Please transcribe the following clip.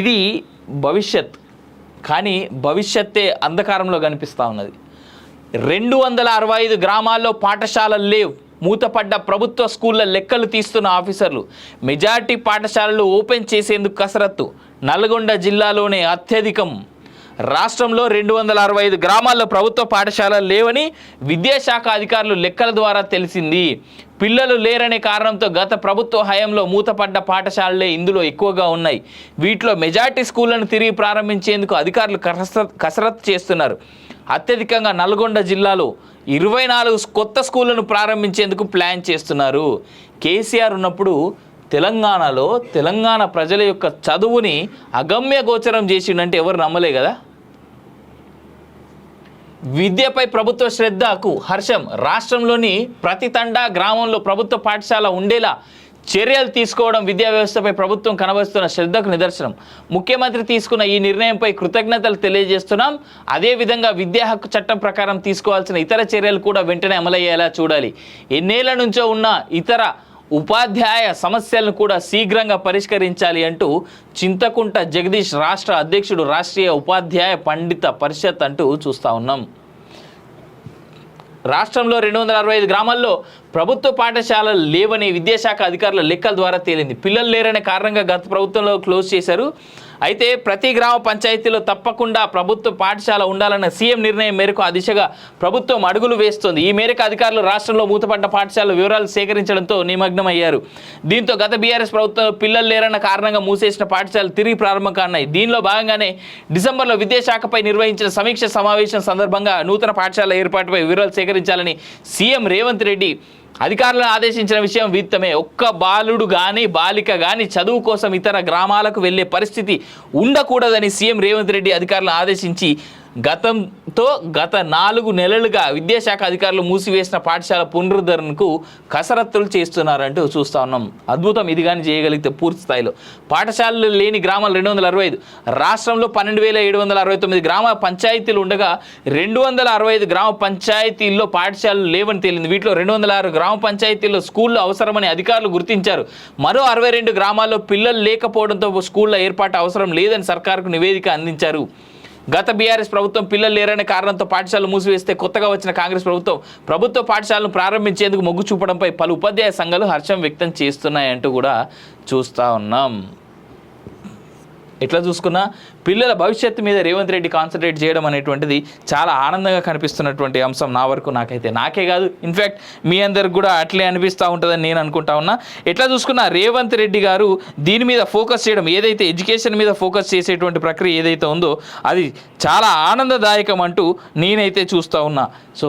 ఇది భవిష్యత్. కానీ భవిష్యత్తే అంధకారంలో కనిపిస్తూ ఉన్నది. రెండు వందల అరవై ఐదు గ్రామాల్లో పాఠశాలలు లేవు. మూతపడ్డ ప్రభుత్వ స్కూళ్ళ లెక్కలు తీస్తున్న ఆఫీసర్లు. మెజార్టీ పాఠశాలలు ఓపెన్ చేసేందుకు కసరత్తు. నల్గొండ జిల్లాలోనే అత్యధికం. రాష్ట్రంలో రెండు వందల అరవై ఐదు గ్రామాల్లో ప్రభుత్వ పాఠశాలలు లేవని విద్యాశాఖ అధికారులు లెక్కల ద్వారా తెలిసింది. పిల్లలు లేరనే కారణంతో గత ప్రభుత్వ హయాంలో మూతపడ్డ పాఠశాలలే ఇందులో ఎక్కువగా ఉన్నాయి. వీటిలో మెజార్టీ స్కూళ్ళను తిరిగి ప్రారంభించేందుకు అధికారులు కసరత్ కసరత్తు చేస్తున్నారు. అత్యధికంగా నల్గొండ జిల్లాలో ఇరవై నాలుగు కొత్త స్కూళ్ళను ప్రారంభించేందుకు ప్లాన్ చేస్తున్నారు. కేసీఆర్ ఉన్నప్పుడు తెలంగాణలో తెలంగాణ ప్రజల యొక్క చదువుని అగమ్య గోచరం చేసిండంటే ఎవరు నమ్మలే కదా? విద్యపై ప్రభుత్వ శ్రద్ధకు హర్షం. రాష్ట్రంలోని ప్రతి తండా గ్రామంలో ప్రభుత్వ పాఠశాల ఉండేలా చర్యలు తీసుకోవడం విద్యా వ్యవస్థపై ప్రభుత్వం కనబరుస్తున్న శ్రద్ధకు నిదర్శనం. ముఖ్యమంత్రి తీసుకున్న ఈ నిర్ణయంపై కృతజ్ఞతలు తెలియజేస్తున్నాం. అదేవిధంగా విద్యా హక్కు చట్టం ప్రకారం తీసుకోవాల్సిన ఇతర చర్యలు కూడా వెంటనే అమలయ్యేలా చూడాలి. ఎన్నేళ్ళ నుంచో ఉన్న ఇతర ఉపాధ్యాయ సమస్యలను కూడా శీఘ్రంగా పరిష్కరించాలి అంటూ చింతకుంట జగదీష్ రాష్ట్ర అధ్యక్షుడు రాష్ట్రీయ ఉపాధ్యాయ పండిత పరిషత్ అంటూ చూస్తూ ఉన్నాం. రాష్ట్రంలో రెండు వందల అరవై ఐదు గ్రామాల్లో ప్రభుత్వ పాఠశాలలు లేవని విద్యాశాఖ అధికారుల లెక్కల ద్వారా తేలింది. పిల్లలు లేరనే కారణంగా గత ప్రభుత్వంలో క్లోజ్ చేశారు. అయితే ప్రతి గ్రామ పంచాయతీలో తప్పకుండా ప్రభుత్వ పాఠశాల ఉండాలన్న సీఎం నిర్ణయం మేరకు ఆ దిశగా ప్రభుత్వం అడుగులు వేస్తోంది. ఈ మేరకు అధికారులు రాష్ట్రంలో మూతపడ్డ పాఠశాల వివరాలు సేకరించడంతో నిమగ్నమయ్యారు. దీంతో గత బీఆర్ఎస్ ప్రభుత్వం పిల్లలు లేరన్న కారణంగా మూసేసిన పాఠశాలలు తిరిగి ప్రారంభం కానున్నాయి. దీనిలో భాగంగానే డిసెంబర్లో విద్యాశాఖపై నిర్వహించిన సమీక్ష సమావేశం సందర్భంగా నూతన పాఠశాల ఏర్పాటుపై వివరాలు సేకరించాలని సీఎం రేవంత్ రెడ్డి అధికారులను ఆదేశించిన విషయం విత్తమే. ఒక్క బాలుడు కానీ బాలిక కానీ చదువు కోసం ఇతర గ్రామాలకు వెళ్ళే పరిస్థితి ఉండకూడదని సీఎం రేవంత్ రెడ్డి అధికారులను ఆదేశించి గతంతో గత నాలుగు నెలలుగా విద్యాశాఖ అధికారులు మూసివేసిన పాఠశాల పునరుద్ధరణకు కసరత్తులు చేస్తున్నారంటూ చూస్తా ఉన్నాం. అద్భుతం ఇది కానీ చేయగలిగితే పూర్తి స్థాయిలో. పాఠశాలలు లేని గ్రామాలు రెండు వందల అరవై ఐదు. రాష్ట్రంలో పన్నెండు వేల ఏడు వందల అరవై తొమ్మిది గ్రామ పంచాయతీలు ఉండగా రెండు వందల అరవై ఐదు గ్రామ పంచాయతీల్లో పాఠశాలలు లేవని తేలింది. వీటిలో రెండు వందల ఆరు గ్రామ పంచాయతీల్లో స్కూళ్ళు అవసరమని అధికారులు గుర్తించారు. మరో అరవై రెండు గ్రామాల్లో పిల్లలు లేకపోవడంతో స్కూళ్ళ ఏర్పాటు అవసరం లేదని సర్కార్కు నివేదిక అందించారు. గత బీఆర్ఎస్ ప్రభుత్వం పిల్లలు లేరనే కారణంతో పాఠశాలలు మూసివేస్తే కొత్తగా వచ్చిన కాంగ్రెస్ ప్రభుత్వం ప్రభుత్వ పాఠశాలను ప్రారంభించేందుకు మొగ్గు చూపడంపై పలు ఉపాధ్యాయ సంఘాలు హర్షం వ్యక్తం చేస్తున్నాయంటూ కూడా చూస్తూ ఉన్నాం. ఎట్లా చూసుకున్నా పిల్లల భవిష్యత్తు మీద రేవంత్ రెడ్డి కాన్సన్ట్రేట్ చేయడం అనేటువంటిది చాలా ఆనందంగా కనిపిస్తున్నటువంటి అంశం నా వరకు నాకైతే. నాకే కాదు. ఇన్ఫ్యాక్ట్ మీ అందరికి కూడా అట్లే అనిపిస్తూ ఉంటుందని నేను అనుకుంటా ఉన్నా. ఎట్లా చూసుకున్నా రేవంత్ రెడ్డి గారు దీని మీద ఫోకస్ చేయడం ఏదైతే ఎడ్యుకేషన్ మీద ఫోకస్ చేసేటువంటి ప్రక్రియ ఏదైతే ఉందో అది చాలా ఆనందదాయకం అంటూ నేనైతే చూస్తూ ఉన్నా. సో